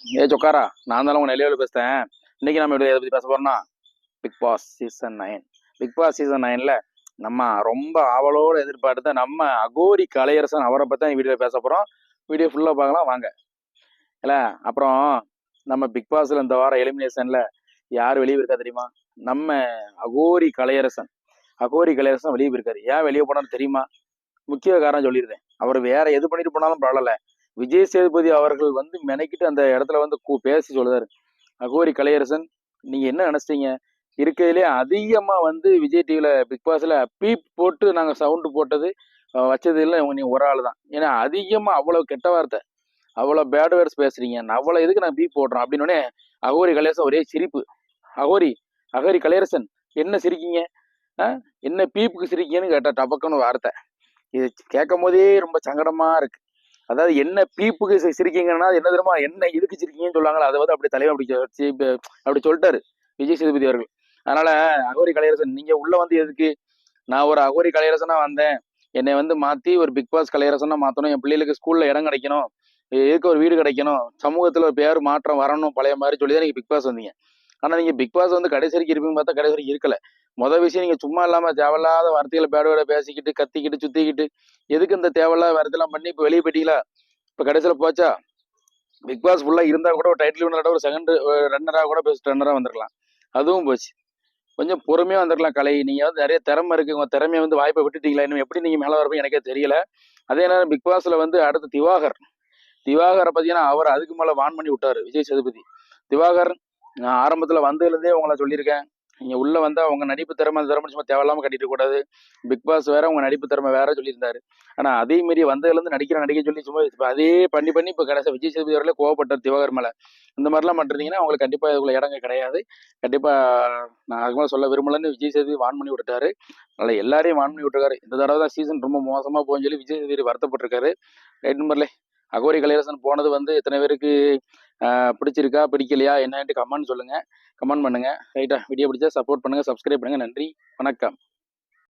ஏ சொக்காரா நான் தான் உங்க நிலையில பேசுறேன். இன்னைக்கு நம்ம எதை பத்தி பேச போறோம்னா Bigg Boss season nine Bigg Boss season நைனில் நம்ம ரொம்ப ஆவலோடு எதிர்பார்த்து நம்ம அகோரி கலையரசன் அவரை பத்தி தான் வீடியோ பேச போறோம். வீடியோ ஃபுல்லா பார்க்கலாம் வாங்க. இல்ல அப்புறம் நம்ம பிக் பாஸில் இந்த வாரம் எலிமினேஷன்ல யார் வெளியே இருக்கா தெரியுமா? நம்ம அகோரி கலையரசன். அகோரி கலையரசன் வெளியே போயிருக்காரு. ஏன் வெளியே போனான்னு தெரியுமா? முக்கிய காரணம் சொல்லியிருந்தேன் அவர் வேற எது பண்ணிட்டு போனாலும் பரவாயில்ல. விஜய் சேதுபதி அவர்கள் வந்து மெனக்கிட்டு அந்த இடத்துல வந்து கூ- பேசி சொல்லுதாரு. அகோரி கலையரசன் நீங்கள் என்ன நினச்சிட்டீங்க? இருக்கிறதுலே அதிகமாக வந்து விஜய் டிவியில் பிக் பீப் போட்டு நாங்கள் சவுண்டு போட்டது வச்சது இல்லை நீ ஒரு ஆள் தான் ஏன்னா அதிகமாக அவ்வளோ கெட்ட வார்த்தை அவ்வளோ பேட் வேர்ட்ஸ் பேசுகிறீங்க நான் அவ்வளவு எதுக்கு நான் பீப் போடுறோம்? அப்படின்னோடனே அகோரி கலையரசன் ஒரே சிரிப்பு. அகோரி அகோரி கலையரசன் என்ன சிரிக்கீங்க? என்ன பீப்புக்கு சிரிக்கீங்கன்னு கேட்டால் டபக்குன்னு வார்த்தை. இது கேட்கும் போதே ரொம்ப சங்கடமாக இருக்குது அதாவது என்ன பீப்புக்கு சிரிக்கீங்கன்னா என்ன தெரியுமா? என்ன இதுக்கு சிரிக்கீங்கன்னு சொல்லுவாங்களா அதை வந்து அப்படி தலைவர் அப்படி அப்படி சொல்லிட்டாரு விஜய் சேதுபதி அவர்கள். அதனால அகோரி கலையரசன் நீங்க உள்ள வந்து எதுக்கு? நான் ஒரு அகோரி கலையரசனா வந்தேன். என்னை வந்து மாத்தி ஒரு பிக் பாஸ் கலையரசனா மாத்தணும். என் பிள்ளைகளுக்கு ஸ்கூல்ல இடம் கிடைக்கணும். எதுக்கு ஒரு வீடு கிடைக்கணும்? சமூகத்துல ஒரு பேர் மாற்றம் வரணும் பழைய மாதிரி சொல்லி தான் நீங்க பிக் பாஸ் வந்தீங்க. ஆனா நீங்க பிக் பாஸ் வந்து கடைசி வரைக்கும் இருப்பீங்க பார்த்தா கடைசி வரைக்கும் இருக்கல. மொதல் விஷயம் நீங்க சும்மா இல்லாம தேவையில்லாத வார்த்தைகளை பேடோட பேசிக்கிட்டு கத்திக்கிட்டு சுத்திக்கிட்டு எதுக்கு இந்த தேவையில்லாத வார்த்தைலாம் பண்ணி இப்போ வெளியே போயிட்டீங்களா? இப்போ கடைசியில போச்சா? பிக் பாஸ் ஃபுல்லா இருந்தா கூட ஒரு டைட்டில் வினரோட ஒரு செகண்ட் ரன்னரா கூட பெஸ்ட் ரன்னரா வந்திருக்கலாம். அதுவும் போச்சு. கொஞ்சம் பொறுமையா வந்திருக்கலாம் கலை. நீங்க வந்து நிறைய திறமை இருக்கு. உங்க திறமையை வந்து வாய்ப்பை விட்டுட்டீங்களா? இன்னும் எப்படி நீங்க மேல வரப்போ எனக்கே தெரியல. அதே நேரம் பிக் பாஸ்ல வந்து அடுத்து திவாகர். திவாகரை பார்த்தீங்கன்னா அவர் அதுக்கு மேலே வான் பண்ணி விட்டார். விஜய் சேதுபதி. திவாகர் நான் ஆரம்பத்தில் வந்ததுலேருந்தே உங்களை சொல்லியிருக்கேன். நீங்கள் உள்ளே வந்தா அவங்க நடிப்பு திறமை அந்த திறமை சும்மா தேவையில்லாமல் கட்டிட்டு கூடாது. பிக் பாஸ் வேற அவங்க நடிப்பு திறமை வேற சொல்லியிருந்தாரு. ஆனால் அதே மாரி வந்ததுலேருந்து நடிக்கிற நடிக்க சொல்லி சும்மா இப்போ அதே பண்ணி பண்ணி இப்போ கடைசி விஜய் சேதுபதி வரல கோவப்பட்டார் திவாகர் மேலே. இந்த மாதிரிலாம் பண்ணுறீங்கன்னா உங்களுக்கு கண்டிப்பாக இதுக்குள்ள இடங்க கிடையாது. கண்டிப்பாக நான் அதுக்கு சொல்ல விரும்பலன்னு விஜய் சேதுபதி வான் பண்ணி விட்டுட்டாரு. அதனால் எல்லாரையும் வான் பண்ணி விட்டுருக்காரு. இந்த தடவை தான் சீசன் ரொம்ப மோசமாக போகணும்னு சொல்லி விஜய் சேதுபதி வருத்தப்பட்டிருக்காரு. ரைட் நம்பர்லே அகோரி கலையரசன் போனது வந்து எத்தனை பேருக்கு பிடிச்சிருக்கா பிடிக்கலையா என்னன்ட்டு கமெண்ட் சொல்லுங்க. கமெண்ட் பண்ணுங்க. ரைட்டா வீடியோ பிடிச்சா சப்போர்ட் பண்ணுங்க சப்ஸ்கிரைப் பண்ணுங்க. நன்றி வணக்கம்.